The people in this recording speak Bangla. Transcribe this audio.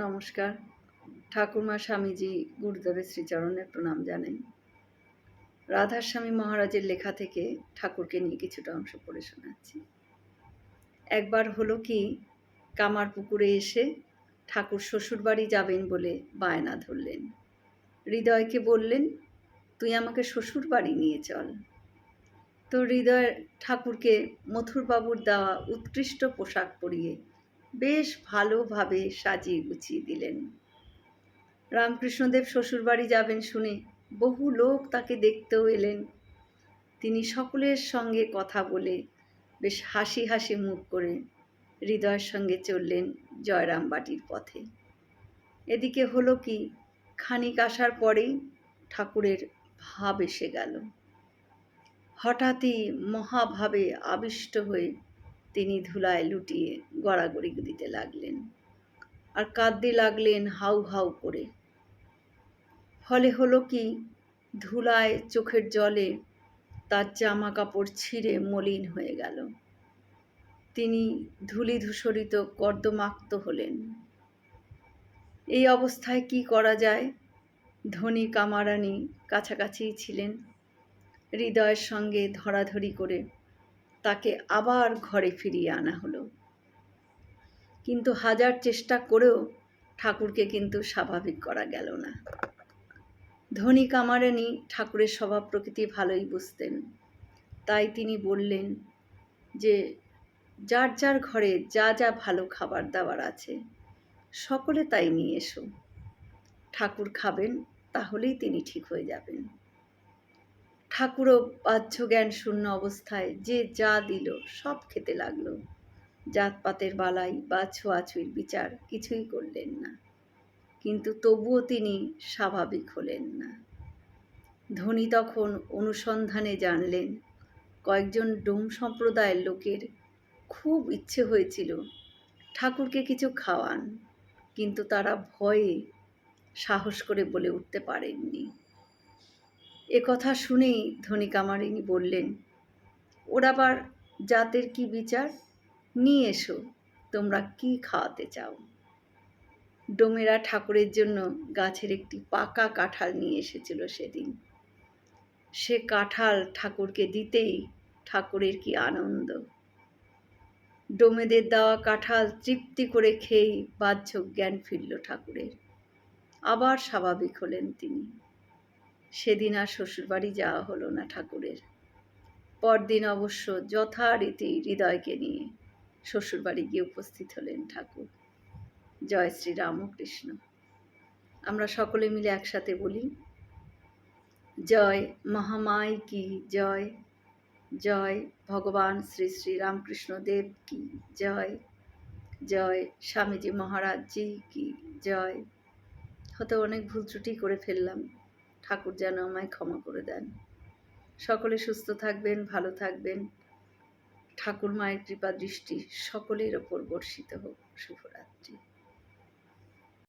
নমস্কার। ঠাকুরমা স্বামীজি গুরুদেবের শ্রীচরণের প্রণাম জানাই। রাধার স্বামী মহারাজের লেখা থেকে ঠাকুরকে নিয়ে কিছুটা অংশ পড়ে শোনাচ্ছি। একবার হলো কি, কামার পুকুরে এসে ঠাকুর শ্বশুরবাড়ি যাবেন বলে বায়না ধরলেন। হৃদয়কে বললেন, তুই আমাকে শ্বশুর বাড়ি নিয়ে চল। তো হৃদয় ঠাকুরকে মথুরবাবুর দেওয়া উৎকৃষ্ট পোশাক পরিয়ে বেশ ভালোভাবে সাজিয়ে গুছিয়ে দিলেন। রামকৃষ্ণদেব শ্বশুরবাড়ি যাবেন শুনে বহু লোক তাকে দেখতেও এলেন। তিনি সকলের সঙ্গে কথা বলে বেশ হাসি হাসি মুখ করে হৃদয়ের সঙ্গে চললেন জয়রাম বাটির পথে। এদিকে হলো কি, খানিক আসার পরেই ঠাকুরের ভাব এসে গেল। হঠাৎই মহাভাবে আবিষ্ট হয়ে তিনি ধুলায় লুটিয়ে গড়াগড়ি দিতে লাগলেন আর কাঁদতে লাগলেন হাউ হাউ করে। ফলে হলো কি, ধুলায় চোখের জলে তার জামা কাপড় ছিঁড়ে মলিন হয়ে গেল। তিনি ধুলি ধূসরিত কর্দমাক্ত হলেন। এই অবস্থায় কি করা যায়? ধনী কামারানি কাছাকাছিই ছিলেন। হৃদয়ের সঙ্গে ধরাধরি করে তাকে আবার ঘরে ফিরিয়ে আনা হলো। কিন্তু হাজার চেষ্টা করেও ঠাকুরকে কিন্তু স্বাভাবিক করা গেল না। ধনী কামারানি ঠাকুরের স্বভাব প্রকৃতি ভালোই বুঝতেন। তাই তিনি বললেন যে, যার যার ঘরে যা যা ভালো খাবার দাবার আছে, সকলে তাই নিয়ে এসো। ঠাকুর খাবেন, তাহলেই তিনি ঠিক হয়ে যাবেন। ঠাকুরও বাহ্য জ্ঞান শূন্য অবস্থায় যে যা দিল সব খেতে লাগল। জাতপাতের বালাই বা ছোঁয়াছুঁইর বিচার কিছুই করলেন না। কিন্তু তবুও তিনি স্বাভাবিক হলেন না। ধনী তখন অনুসন্ধানে জানলেন, কয়েকজন ডোম সম্প্রদায়ের লোকের খুব ইচ্ছে হয়েছিল ঠাকুরকে কিছু খাওয়ান, কিন্তু তারা ভয়ে সাহস করে বলে উঠতে পারেননি। এ কথা শুনেই ধনী কামারিনী বললেন, ওর আবার জাতের কি বিচার? নিয়ে এসো, তোমরা কি খাওয়াতে চাও? ডোমেরা ঠাকুরের জন্য গাছের একটি পাকা কাঁঠাল নিয়ে এসেছিল সেদিন। সে কাঁঠাল ঠাকুরকে দিতেই ঠাকুরের কি আনন্দ। ডোমেদের দেওয়া কাঁঠাল তৃপ্তি করে খেয়েই বাহ্য জ্ঞান ফিরল ঠাকুরের। আবার স্বাভাবিক হলেন তিনি। সেদিন আর শ্বশুরবাড়ি যাওয়া হলো না ঠাকুরের। পরদিন অবশ্য যথারীতি হৃদয়কে নিয়ে শ্বশুরবাড়ি গিয়ে উপস্থিত হলেন ঠাকুর। জয় শ্রী রামকৃষ্ণ। আমরা সকলে মিলে একসাথে বলি, জয় মহামাই কি জয়? জয় ভগবান শ্রী শ্রী রামকৃষ্ণ দেব কি জয়? জয় স্বামীজি মহারাজজি কি জয়? হয়তো অনেক ভুল ত্রুটি করে ফেললাম। ঠাকুর যেন আমায় ক্ষমা করে দেন। সকলে সুস্থ থাকবেন, ভালো থাকবেন। ঠাকুর মায়ের কৃপা দৃষ্টি সকলের ওপর বর্ষিত হোক। শুভরাত্রি।